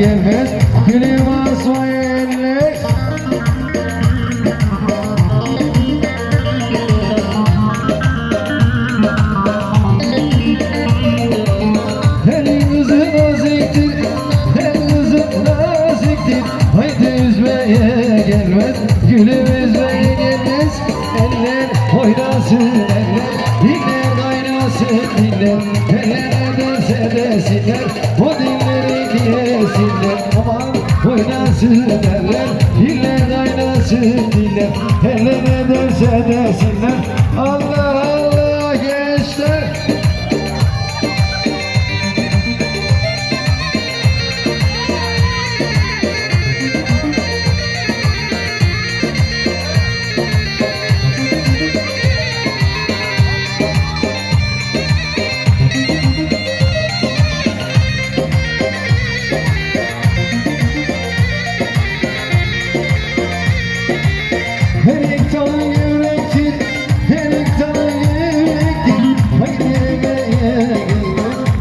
Gelmez Gülüm asmaya eller Elin kızı naziktir El kızı naziktir Haydi üzmeye gelmez Gülüm üzmeye gelmez. Eller oynasın eller Diller kaynasın diller Eller ederse desinler O dilleri diyesinler Aman oynasın eller Diller kaynasın diller. Eller ederse desinler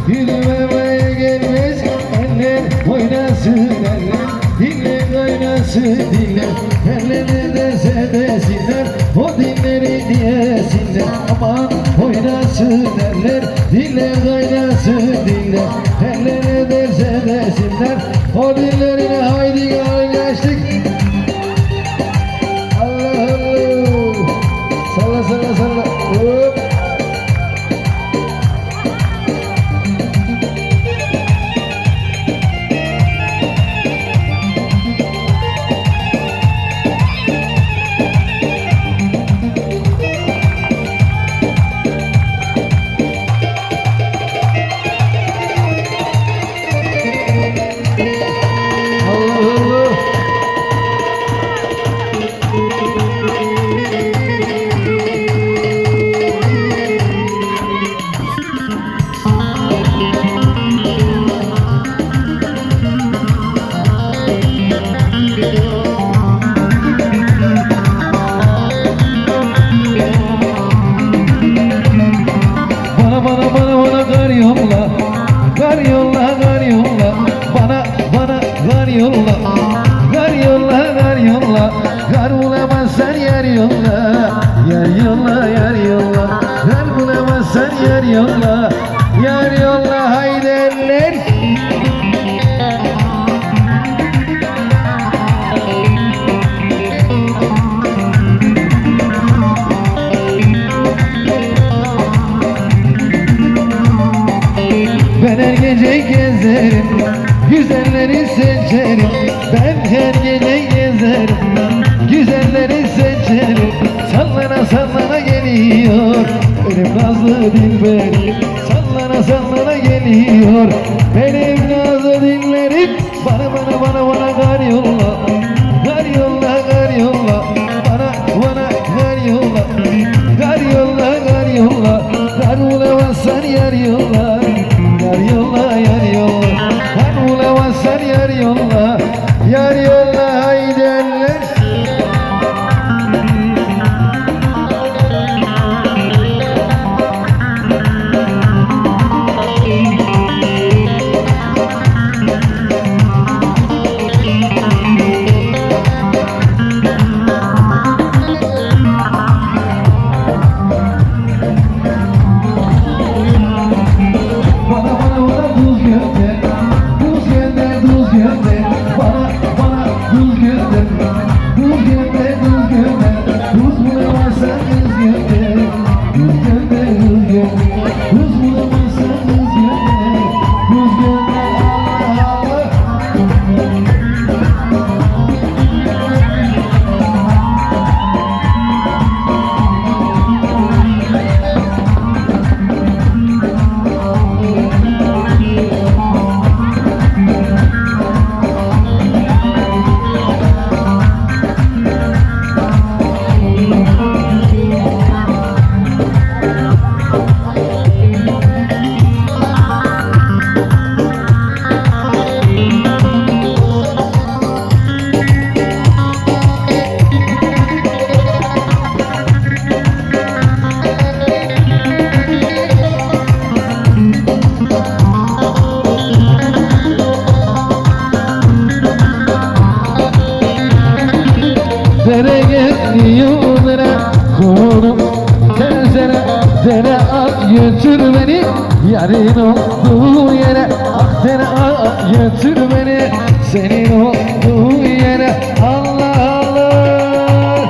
yürümemeye gelmez. Eller oynasın eller, diller kaynasın diller. Eller ne derse desinler, o dilleri diyesinler. Aman oynasın eller, diller kaynasın diller. Eller ne derse desinler, o dillerine haydi kaynaştık. Allah Allah. Salla salla salla. Yolla Kar yolla kar yolla Bana bana kar yolla Kar yolla kar yolla Kar bulamazsan yer yolla Yer yolla yer yolla Kar bulamazsan yer yolla Yer yolla Ben her gece gezerim Güzelleri seçerim. Ben her gece gezerim Güzelleri seçerim. Sallana sallana geliyor Benim nazlı dilberim Sallana sallana geliyor Benim nazlı dillerim Bana bana bana bana kar yolla Kar yolla kar yolla Yarın olduğu yere Akdere götür beni. Senin olduğu yere Allah Allah.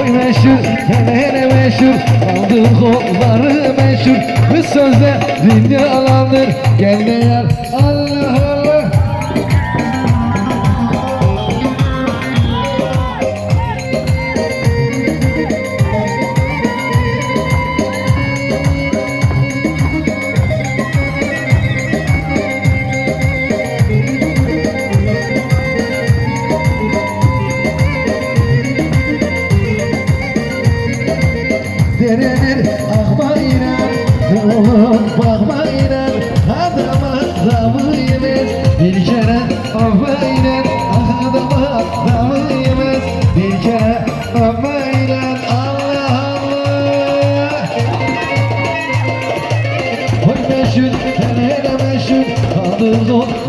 Oy meşhur, hele meşhur. Aldığı kolları meşhur. Bu sözde dünyalandır Gel de yar Allah Dereler akma iner Yolun bakma iner Adama damı yemez Bir kere akma iner Adama damı yemez Bir kere akma iner Allah Allah. Oy meşhur, hele meşhur. Kaldır dostları